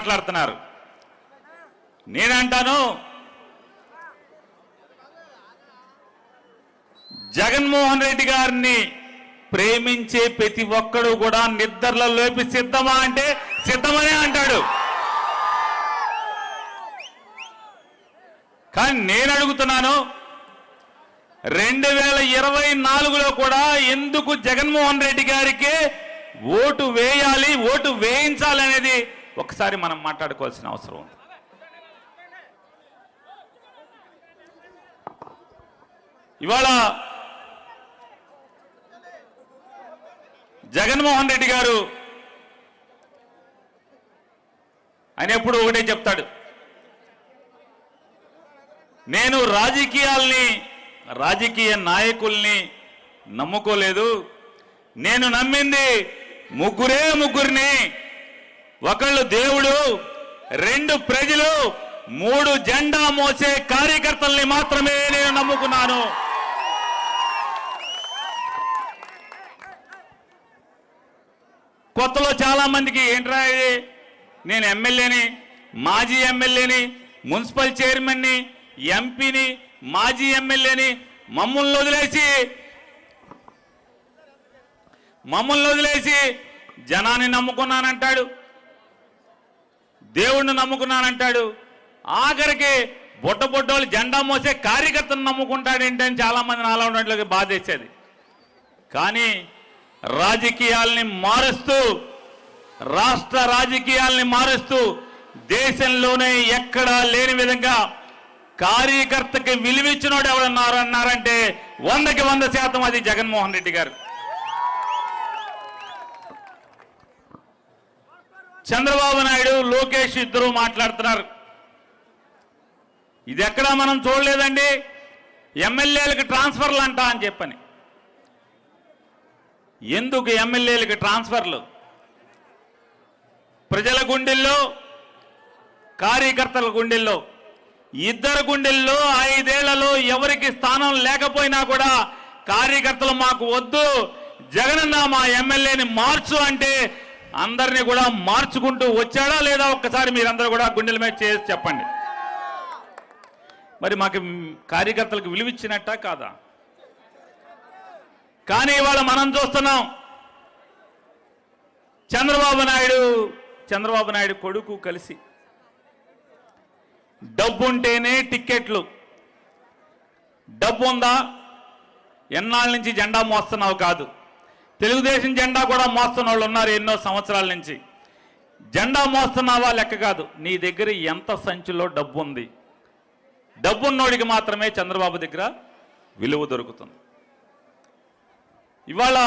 మాట్లాడుతున్నారు. నేనంటాను జగన్మోహన్ రెడ్డి గారిని ప్రేమించే ప్రతి ఒక్కడు కూడా నిద్రలో లేపి సిద్ధమా అంటే సిద్ధమనే అంటాడు. కానీ నేను అడుగుతున్నాను రెండు వేల ఇరవై నాలుగులో కూడా ఎందుకు జగన్మోహన్ రెడ్డి గారికి ఓటు వేయాలి ఓటు వేయించాలి అనేది ఒకసారి మనం మాట్లాడుకోవాల్సిన అవసరం ఉంది. ఇవాళ జగన్మోహన్ రెడ్డి గారు ఆయన ఎప్పుడు ఒకటే చెప్తాడు. నేను రాజకీయాల్ని రాజకీయ నాయకుల్ని నమ్ముకోలేదు. నేను నమ్మింది ముగ్గురే ముగ్గురిని ఒకళ్ళు దేవుడు రెండు ప్రజలు మూడు జెండా మోసే కార్యకర్తల్ని మాత్రమే నేను నమ్ముకున్నాను. కొత్తలో చాలా మందికి ఏంట్రా ఇది? నేను ఎమ్మెల్యేని మాజీ ఎమ్మెల్యేని మున్సిపల్ చైర్మన్ని ఎంపీని మాజీ ఎమ్మెల్యేని మమ్మల్ని వదిలేసి మమ్మల్ని వదిలేసి జనాన్ని నమ్ముకున్నానంటాడు. దేవుణ్ణి నమ్ముకున్నానంటాడు. ఆఖరికి బుట్ట బుట్టోళ్ళు జెండా మోసే కార్యకర్తను నమ్ముకుంటాడేంటని చాలా మంది నాలో ఉన్నట్లుగా బాధేసేది. కానీ రాజకీయాల్ని మారుస్తూ రాష్ట్ర రాజకీయాల్ని మారుస్తూ దేశంలోనే ఎక్కడా లేని విధంగా కార్యకర్తకి విలువిచ్చినోడు ఎవరన్నారు అన్నారంటే వందకి వంద శాతం అది జగన్మోహన్ రెడ్డి గారు. చంద్రబాబు నాయుడు లోకేష్ ఇద్దరు మాట్లాడుతున్నారు. ఇది ఎక్కడా మనం చూడలేదండి. ఎమ్మెల్యేలకు ట్రాన్స్ఫర్లు అంట అని చెప్పని. ఎందుకు ఎమ్మెల్యేలకు ట్రాన్స్ఫర్లు? ప్రజల గుండెల్లో కార్యకర్తల గుండెల్లో ఇద్దరు గుండెల్లో ఐదేళ్ళలో ఎవరికి స్థానం లేకపోయినా కూడా కార్యకర్తలు మాకు వద్దు. జగనన్న మా ఎమ్మెల్యేని మార్చు అంటే అందరినీ కూడా మార్చుకుంటూ వచ్చాడా లేదా ఒక్కసారి మీరందరూ కూడా గుండెల మీద చేసి చెప్పండి. మరి మాకు కార్యకర్తలకు విలువిచ్చినట్ట కాదా? కానీ ఇవాళ మనం చూస్తున్నాం చంద్రబాబు నాయుడు చంద్రబాబు నాయుడు కొడుకు కలిసి డబ్బు ఉంటేనే టిక్కెట్లు. డబ్బు ఉందా ఎన్నాళ్ళ నుంచి జెండా మోస్తున్నావు కాదు. తెలుగుదేశం జెండా కూడా మోస్తున్న వాళ్ళు ఉన్నారు ఎన్నో సంవత్సరాల నుంచి. జెండా మోస్తున్నావా లెక్క కాదు. నీ దగ్గర ఎంత సంచిలో డబ్బు ఉంది? డబ్బున్నోడికి మాత్రమే చంద్రబాబు దగ్గర విలువ దొరుకుతుంది. ఇవాళ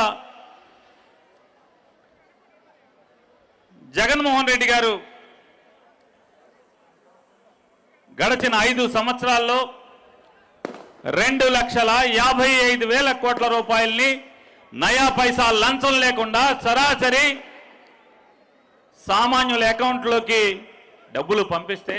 జగన్మోహన్ రెడ్డి గారు గడిచిన ఐదు సంవత్సరాల్లో రెండు లక్షల యాభై ఐదు వేల కోట్ల రూపాయల్ని నయా పైసా లంచం లేకుండా సరాసరి సామాన్యుల అకౌంట్లోకి డబ్బులు పంపిస్తే